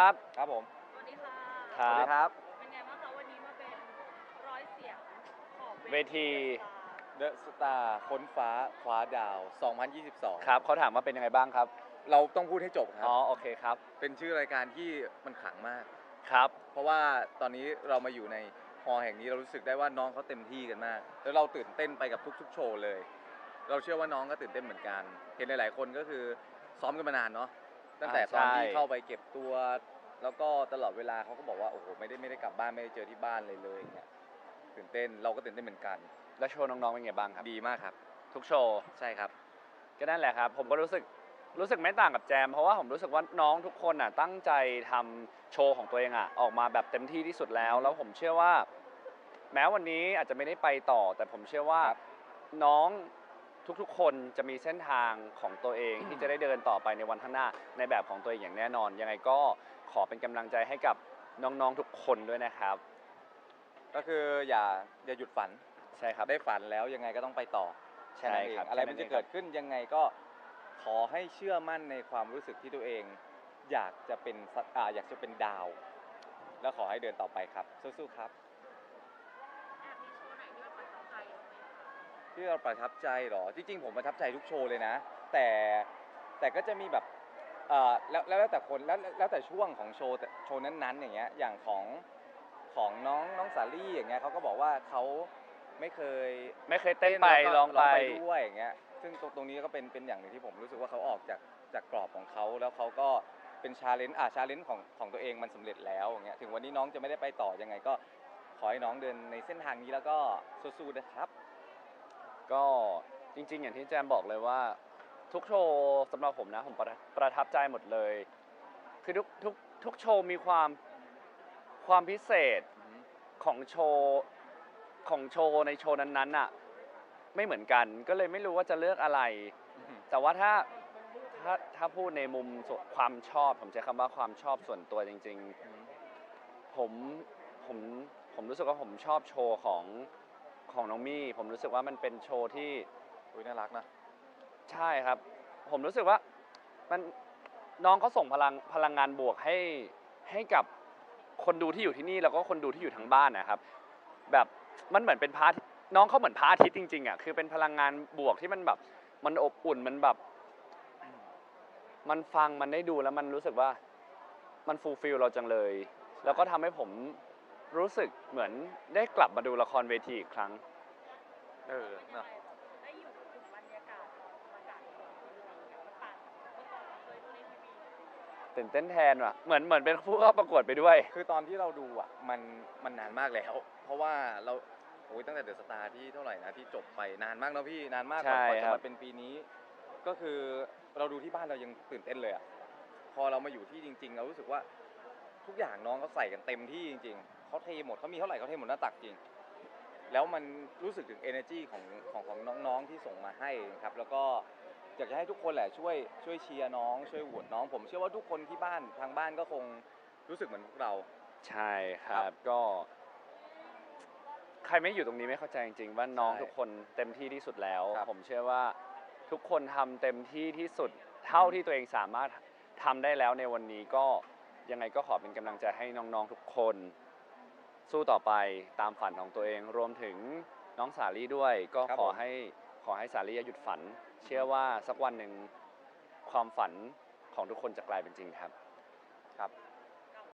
ครับครับผม สวัสดีค่ะ คสวัสรัดีบครับ เป็นไงบ้างคะวันนี้มาเป็นร้อยเสียงของเวที The Star ค้นฟ้าคว้าดาว 2022 ครับเขาถามว่าเป็นยังไงบ้างครับ เราต้องพูดให้จบครัอ๋อ โอเคครับ เป็นชื่อรายการที่มันขลังมาก ครับ เพราะว่าตอนนี้เรามาอยู่ในฮอลล์แห่งนี้เรารู้สึกได้ว่าน้องเขาเต็มที่กันมาก แล้วเราตื่นเต้นไปกับทุกๆโชว์เลย เราเชื่อว่าน้องก็ตื่นเต้นเหมือนกัน เห็นหลายๆคนก็คือซ้อมกันมานานเนาะ ตั้งแต่อ่าตอนที่ใช่เข้าไปเก็บตัว แล้วก็ตลอดเวลาเขาก็บอกว่าโอ้โหไม่ได้ไม่ได้กลับบ้านไม่ได้เจอที่บ้านเลยเลยอย่างเงี้ยตื่นเต้นเราก็ตื่นเต้นเหมือนกัน แล้วโชว์น้องๆเป็นไงบ้างครับ ดีมากครับ ทุกโชว์ใช่ครับ ก็นั่นแหละครับ ผมก็รู้สึกรู้สึกไม่ต่างกับแจม เพราะว่าผมรู้สึกว่าน้องทุกคนอะตั้งใจทำโชว์ของตัวเองอะออกมาแบบเต็มที่ที่สุดแล้ว แล้วผมเชื่อว่า แม้วันนี้อาจจะไม่ได้ไปต่อ แต่ผมเชื่อว่าครับน้อง ทุกๆ คนจะมีเส้นทางของตัวเองที่จะได้เดินต่อไปในวันข้างหน้าในแบบของตัวเองอย่างแน่นอน ยังไงก็ขอเป็นกำลังใจให้กับน้องๆทุกคนด้วยนะครับ ก็คืออย่าอย่าหยุดฝันใช่ครับได้ฝันแล้วยังไงก็ต้องไปต่อแค่นั้นเอใช่ครับงอะไรมันแค่นั้นเองจะเกิดขึ้นยังไงก็ขอให้เชื่อมั่นในความรู้สึกที่ตัวเอง อยากจะเป็นสัตว์อ่าอยากจะเป็นดาว แล้วขอให้เดินต่อไปครับสู้ๆครับ แอบมีโชว์ไหนที่ว่าประทับใจบ้างไหมคะ ที่เราประทับใจเหรอ จริงๆ ผมประทับใจทุกโชว์เลยนะ แต่แต่ก็จะมีแบบเอ่อแล้วแล้วแล้วแต่คนแล้วแล้วแต่ช่วงของโชว์แต่โชว์นั้นๆ อย่างเงี้ย อย่างของของน้องน้องสาลี่อย่างเงี้ยเขาก็บอกว่าเขาไม่เคยไม่เคยเต้นไปแล้วก็ร้องไป ด้วยอย่างเงี้ย ซึ่งตรงตรงนี้ก็เป็นเป็นอย่างหนึ่งที่ผมรู้สึกว่าเขาออกจากจากกรอบของเขาแล้วเขาก็เป็นชาเลนจ์อ่าชาเลนจ์ของของตัวเองมันสำเร็จแล้วอย่างเงี้ย ถึงวันนี้น้องจะไม่ได้ไปต่อยังไงก็ขอให้น้องเดินในเส้นทางนี้แล้วก็สู้ๆนะครับ ก็จริง ๆ อย่างที่แจมบอกเลยว่า ทุกโชว์สำหรับผมนะผมประประทับใจหมดเลย คือทุกทุกทุกโชว์มีความความพิเศษของโชว์ของโชว์ในโชว์นั้นๆน่ะไม่เหมือนกันก็เลยไม่รู้ว่าจะเลือกอะไร แต่ว่าถ้าถ้าถ้าพูดในมุมส่วนความชอบ ผมใช้คำว่าความชอบส่วนตัวจริง ๆ ผมผมผมรู้สึกว่าผมชอบโชว์ของ ของน้องมี่ ผมรู้สึกว่ามันเป็นโชว์ที่อุ้ยน่ารักนะ ใช่ครับ ผมรู้สึกว่ามันน้องเขาส่งพลังพลังงานบวกให้ให้กับคนดูที่อยู่ที่นี่แล้วก็คนดูที่อยู่ทั้งบ้านนะครับ แบบมันเหมือนเป็นพระอาทิตย์น้องเขาเหมือนพระอาทิตย์จริงๆอะคือเป็นพลังงานบวกที่มันแบบมันอบอุ่นมันแบบ มันฟังมันได้ดูแล้วมันรู้สึกว่ามันฟูลฟิลเราจังเลย แล้วก็ทำให้ผม รู้สึกเหมือนได้กลับมาดูละครเวทีอีกครั้ง เออเป็นยังเนอะไงได้อยู่ถึงบรรยากาศบรรยากาศของอะไรอย่างเงี้ยมันต่างกับเมื่อก่อนเราเคยดูในทีวีตื่นเต้นแทนว่ะ เหมือนเหมือนเป็นผู้เข้าประกวดไปด้วย คือตอนที่เราดูอะมันมันนานมากแล้ว เพราะว่าเราโอ้ยตั้งแต่เดอะสตาร์ที่เท่าไหร่นะที่จบไปนานมากนะพี่นานมากกว่าใช่กว่าครัจะบมาเป็นปีนี้ ก็คือเราดูที่บ้านเรายังตื่นเต้นเลยอะพอเรามาอยู่ที่จริง ๆ เรารู้สึกว่าทุกอย่างน้องเขาใส่กันเต็มที่จริงๆ เขาเทหมดเขามีเท่าไหร่เขาเทหมดหน้าตักจริง แล้วมันรู้สึกถึง energy ของของของน้องๆที่ส่งมาให้ครับ แล้วก็อยากจะให้ทุกคนแหละช่วยช่วยเชียร์น้องช่วยโหวตน้อง ผมเชื่อว่าทุกคนที่บ้านทางบ้านก็คงรู้สึกเหมือนพวกเรา ใช่คครัรับบก็ ใครไม่อยู่ตรงนี้ไม่เข้าใจจริงๆว่าน้องใช่ทุกคนเต็มที่ที่สุดแล้ว ครับผมเชื่อว่าทุกคนทำเต็มที่ที่สุด เท่าที่ตัวเองสามารถทำได้แล้วในวันนี้ก็ยังไงก็ขอเป็นกำลังใจให้น้องๆทุกคน สู้ต่อไปตามฝันของตัวเอง รวมถึงน้องสาลี่ด้วย ก็ครับขอผมให้ขอให้สาลี่อย่าหยุดฝัน เชื่อว่าสักวันหนึ่งความฝันของทุกคนจะกลายเป็นจริงครับ